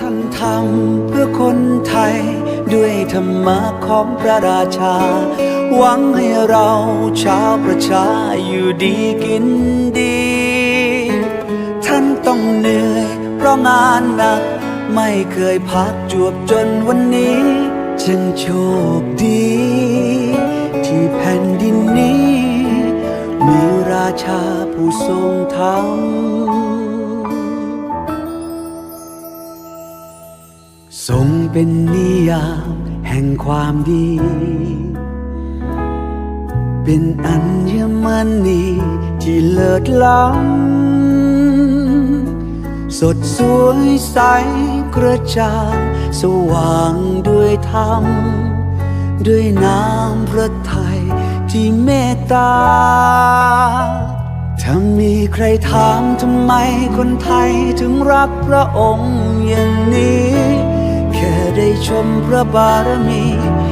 ท่านทำเพื่อคนไทย ด้วยธรรมะของพระราชา หวังให้เราชาวประชาอยู่ดีกินดี ท่านต้องเหนื่อย เพราะงานหนัก ไม่เคยพักจวบจนวันนี้ จึงโชคดี ที่แผ่นดินนี้ มีราชาผู้ทรงธรรม ทรงเป็นนิยามแห่งความดี เป็นอัญมณีที่เลิศล้ำสดสวยใสกระจ่างสว่างด้วยธรรม ด้วยน้ำพระทัยที่เมตตา ถ้ามีใครถามทำไมคนไทยถึงรักพระองค์ย่าง ได้ชมพระบารมีก็ยิ้ม